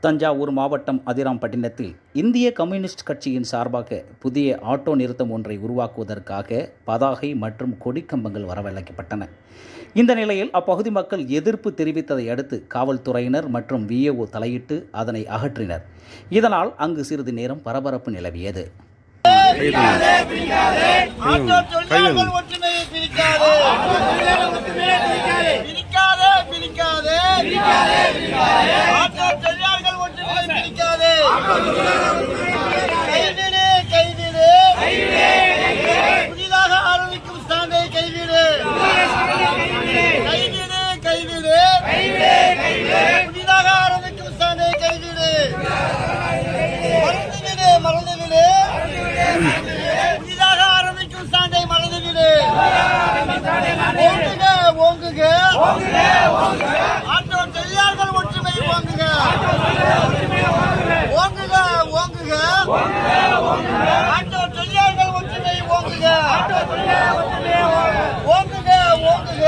தஞ்சாவூர் மாவட்டம் அதிராம்பட்டினத்தில் இந்திய கம்யூனிஸ்ட் கட்சியின் சார்பாக புதிய ஆட்டோ நிறுத்தம் ஒன்றை உருவாக்குவதற்காக பதாகை மற்றும் கொடிக்கம்பங்கள் வரவழைக்கப்பட்டன. இந்த நிலையில் அப்பகுதி மக்கள் எதிர்ப்பு தெரிவித்ததை அடுத்து காவல்துறையினர் மற்றும் விஏஓ தலையிட்டு அதனை அகற்றினர். இதனால் அங்கு சிறிது நேரம் பரபரப்பு நிலவியது. பிரிக்காதே பிரிக்காதே. புதிதாக ஆரம்பிக்கும் ஸ்டாண்டை மறந்துவிடு ஓங்குக ஓங்குக. ஆட்டோ தொழிலாளர்கள் ஒற்றுமை ஓங்குக. ஓங்குக ஓங்குக. ஆட்டோ தொழிலாளர்கள் ஒற்றுமை ஓங்குக. ஓங்குக ஓங்குக.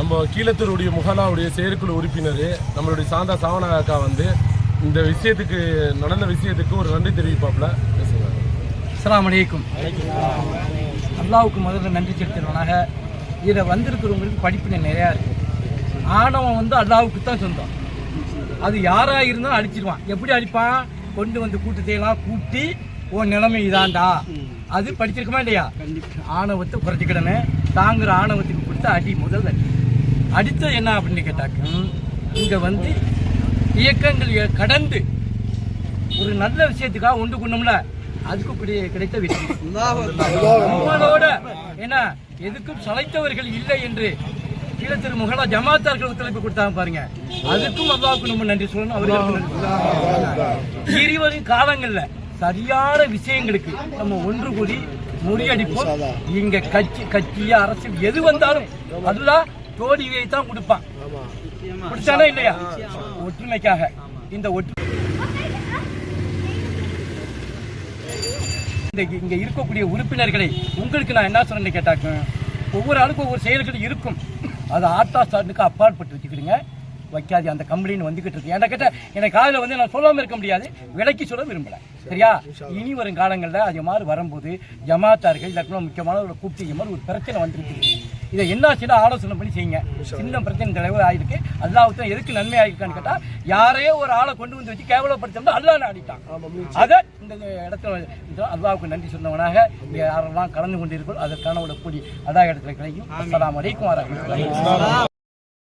நம்ம கீழத்தூருடைய முகலாவுடைய செயற்குழு உறுப்பினர் நம்மளுடைய சாந்தா சாவனா அக்கா வந்து இந்த விஷயத்துக்கு நடந்த விஷயத்துக்கு ஒரு நன்றி தெரிவிப்பாப்ல அஸ்ஸலாமு அலைக்கும். அல்லாவுக்கு முதல்ல நன்றி செலுத்தினவனாக இதில் வந்திருக்கிறவங்களுக்கு படிப்பினை நிறையா இருக்கு. ஆணவம் வந்து அல்லாவுக்கு தான் சொந்தம். அது யாராக இருந்தாலும் அடிச்சிருவான் எப்படி அடிப்பான் கொண்டு வந்து கூட்டத்தையெல்லாம் கூட்டி உன் நிலைமை இதாண்டா. அது படிச்சிருக்குமா இல்லையா? ஆணவத்தை குறைச்சிக்கிடணும். தாங்குற ஆணவத்துக்கு கொடுத்த அடி முதல் அடி. அடுத்தது என்ன அப்படின்னு கேட்டாக்க இங்கே வந்து இயக்கங்கள் கடந்து ஒரு நல்ல விஷயத்துக்காக ஒன்று கொண்டோம்ல அதுக்கு கிடைத்த வெற்றி நம்மளோட என்ன எதுக்கும் சளைத்தவர்கள் இல்லை என்று கீழ திரு முகலா ஜமாத்தார்கள் ஒத்துழைப்பு கொடுத்தாங்க பாருங்க. அதுக்கும் அல்லாவுக்கு நம்ம நன்றி சொல்லணும். அவர்களுக்கு நன்றி இருவரும் காலங்கள்ல சரியான விஷயங்களுக்கு நம்ம ஒன்று கூடி முறியடிப்போம். இங்க கட்சி கட்சி அரசு எது வந்தாலும் அதெல்லாம் தோல்வியை தான் கொடுப்பான் குடிச்சானா இல்லையா? ஒற்றுமைக்காக. இந்த ஒற்று இங்க இருக்கக்கூடிய உறுப்பினர்களை உங்களுக்கு நான் என்ன சொன்னேன்னு கேட்டாக்க ஒவ்வொரு ஆளுக்கும் ஒவ்வொரு செயல்கள் இருக்கும். அது ஆட்டா ஸ்டாண்டுக்கு அப்பாற்பட்டு வச்சுக்கிடுங்க வைக்காது அந்த கம்பெனின்னு வந்துகிட்டு இருக்கு. ஏன்னா கேட்டால் எனக்கு காலையில் வந்து நான் சொல்லாமல் இருக்க முடியாது. விலைக்கு சொல்ல விரும்பல. சரியா? இனி வரும் காலங்களில் அது மாதிரி வரும்போது ஜமாத்தார்கள் இல்லாட்டினா முக்கியமான ஒரு கூப்பிட்டு மாதிரி ஒரு பிரச்சனை வந்திருக்கு இதை என்ன ஆச்சுன்னா ஆலோசனை பண்ணி செய்யுங்க. சின்ன பிரச்சனை தலைவர் ஆயிருக்கு. அல்லாவுக்கு எதுக்கு நன்மை ஆயிருக்கான்னு கேட்டா யாரையோ ஒரு ஆளை கொண்டு வந்து வச்சு கேவலப்படுத்தா அல்லாஹ் ஆடிட்டான் அதை இந்த இடத்துல அல்லாவுக்கு நன்றி சொன்னவனாக யாரெல்லாம் கலந்து கொண்டிருக்கோ அதற்கான ஒரு கூடி அதா இடத்துல கிடைக்கும். அஸ்ஸலாமு அலைக்கும் வரஹ்மத்துல்லாஹி